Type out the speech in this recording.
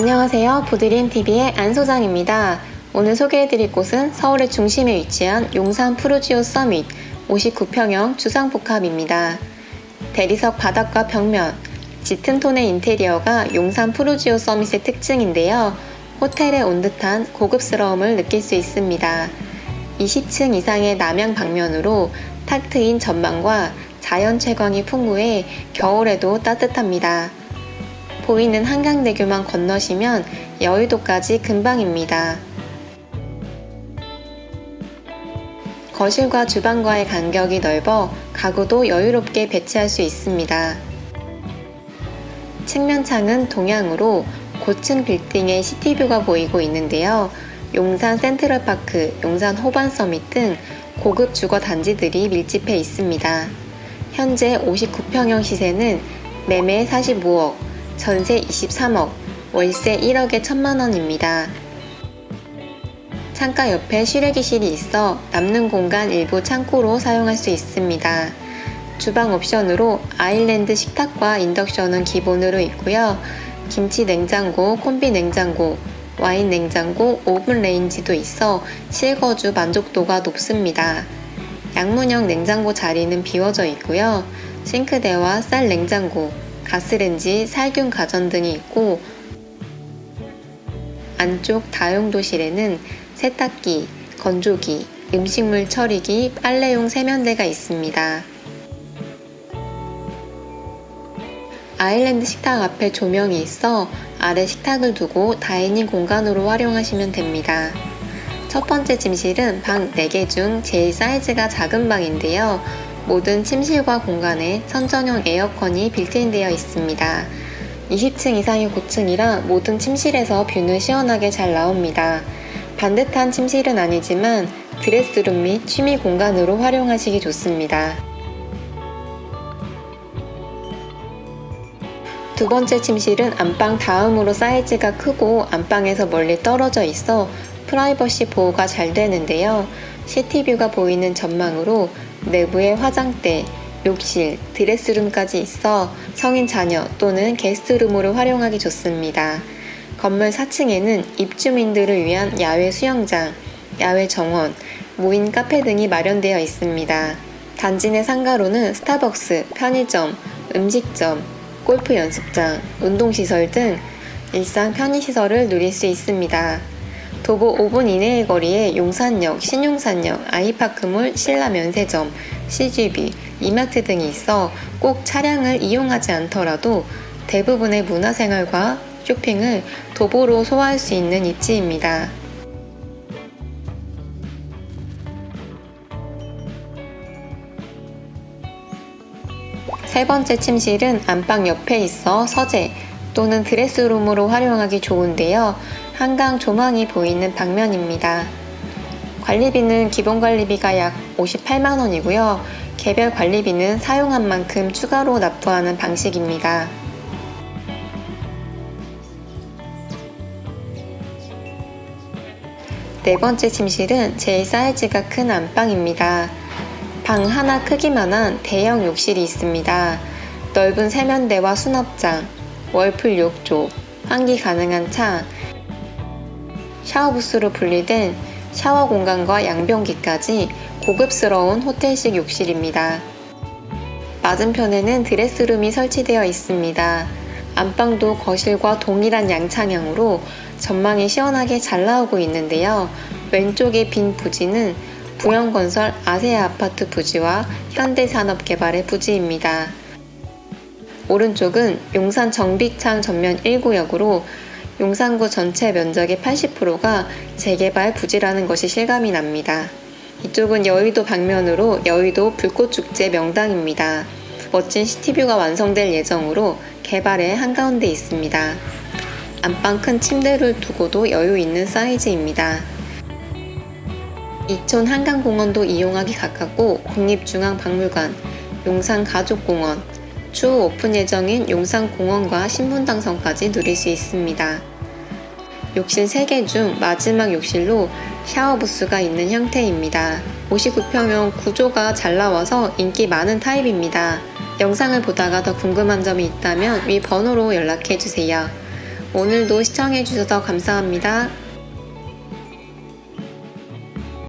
안녕하세요. 보드림TV의 안 소장입니다. 오늘 소개해드릴 곳은 서울의 중심에 위치한 용산 푸르지오 서밋 59평형 주상복합입니다. 대리석 바닥과 벽면, 짙은 톤의 인테리어가 용산 푸르지오 서밋의 특징인데요. 호텔에 온 듯한 고급스러움을 느낄 수 있습니다. 20층 이상의 남향 방면으로 탁 트인 전망과 자연 채광이 풍부해 겨울에도 따뜻합니다. 보이는 한강대교만 건너시면 여의도까지 금방입니다. 거실과 주방과의 간격이 넓어 가구도 여유롭게 배치할 수 있습니다. 측면 창은 동향으로 고층 빌딩의 시티뷰가 보이고 있는데요. 용산 센트럴파크, 용산 호반 서밋 등 고급 주거 단지들이 밀집해 있습니다. 현재 59평형 시세는 매매 45억, 전세 23억, 월세 1억에 1천만 원입니다. 창가 옆에 실외기실이 있어 남는 공간 일부 창고로 사용할 수 있습니다. 주방 옵션으로 아일랜드 식탁과 인덕션은 기본으로 있고요. 김치 냉장고, 콤비 냉장고, 와인 냉장고, 오븐 레인지도 있어 실거주 만족도가 높습니다. 양문형 냉장고 자리는 비워져 있고요. 싱크대와 쌀 냉장고, 가스렌지, 살균 가전 등이 있고 안쪽 다용도실에는 세탁기, 건조기, 음식물 처리기, 빨래용 세면대가 있습니다. 아일랜드 식탁 앞에 조명이 있어 아래 식탁을 두고 다이닝 공간으로 활용하시면 됩니다. 첫 번째 침실은 방 4개 중 제일 사이즈가 작은 방인데요. 모든 침실과 공간에 선전용 에어컨이 빌트인되어 있습니다. 20층 이상이 고층이라 모든 침실에서 뷰는 시원하게 잘 나옵니다. 반듯한 침실은 아니지만 드레스룸 및 취미 공간으로 활용하시기 좋습니다. 두 번째 침실은 안방 다음으로 사이즈가 크고 안방에서 멀리 떨어져 있어 프라이버시 보호가 잘 되는데요. 시티뷰가 보이는 전망으로 내부에 화장대, 욕실, 드레스룸까지 있어 성인 자녀 또는 게스트룸으로 활용하기 좋습니다. 건물 4층에는 입주민들을 위한 야외 수영장, 야외 정원, 무인 카페 등이 마련되어 있습니다. 단지 내 상가로는 스타벅스, 편의점, 음식점, 골프 연습장, 운동시설 등 일상 편의시설을 누릴 수 있습니다. 도보 5분 이내의 거리에 용산역, 신용산역, 아이파크몰, 신라면세점, CGV, 이마트 등이 있어 꼭 차량을 이용하지 않더라도 대부분의 문화생활과 쇼핑을 도보로 소화할 수 있는 입지입니다. 세 번째 침실은 안방 옆에 있어 서재 또는 드레스룸으로 활용하기 좋은데요. 한강 조망이 보이는 방면입니다. 관리비는 기본 관리비가 약 58만원이고요. 개별 관리비는 사용한 만큼 추가로 납부하는 방식입니다. 네 번째 침실은 제일 사이즈가 큰 안방입니다. 방 하나 크기만한 대형 욕실이 있습니다. 넓은 세면대와 수납장, 월풀 욕조, 환기 가능한 창, 샤워 부스로 분리된 샤워 공간과 양변기까지 고급스러운 호텔식 욕실입니다. 맞은편에는 드레스룸이 설치되어 있습니다. 안방도 거실과 동일한 양창형으로 전망이 시원하게 잘 나오고 있는데요. 왼쪽의 빈 부지는 부영건설 아세아 아파트 부지와 현대산업개발의 부지입니다. 오른쪽은 용산 정빅창 전면 1구역으로 용산구 전체 면적의 80%가 재개발 부지라는 것이 실감이 납니다. 이쪽은 여의도 방면으로 여의도 불꽃축제 명당입니다. 멋진 시티뷰가 완성될 예정으로 개발의 한가운데 있습니다. 안방 큰 침대를 두고도 여유 있는 사이즈입니다. 이촌 한강공원도 이용하기 가깝고 국립중앙박물관, 용산가족공원, 추후 오픈 예정인 용산공원과 신분당선까지 누릴 수 있습니다. 욕실 3개 중 마지막 욕실로 샤워 부스가 있는 형태입니다. 59평형 구조가 잘 나와서 인기 많은 타입입니다. 영상을 보다가 더 궁금한 점이 있다면 위 번호로 연락해 주세요. 오늘도 시청해주셔서 감사합니다.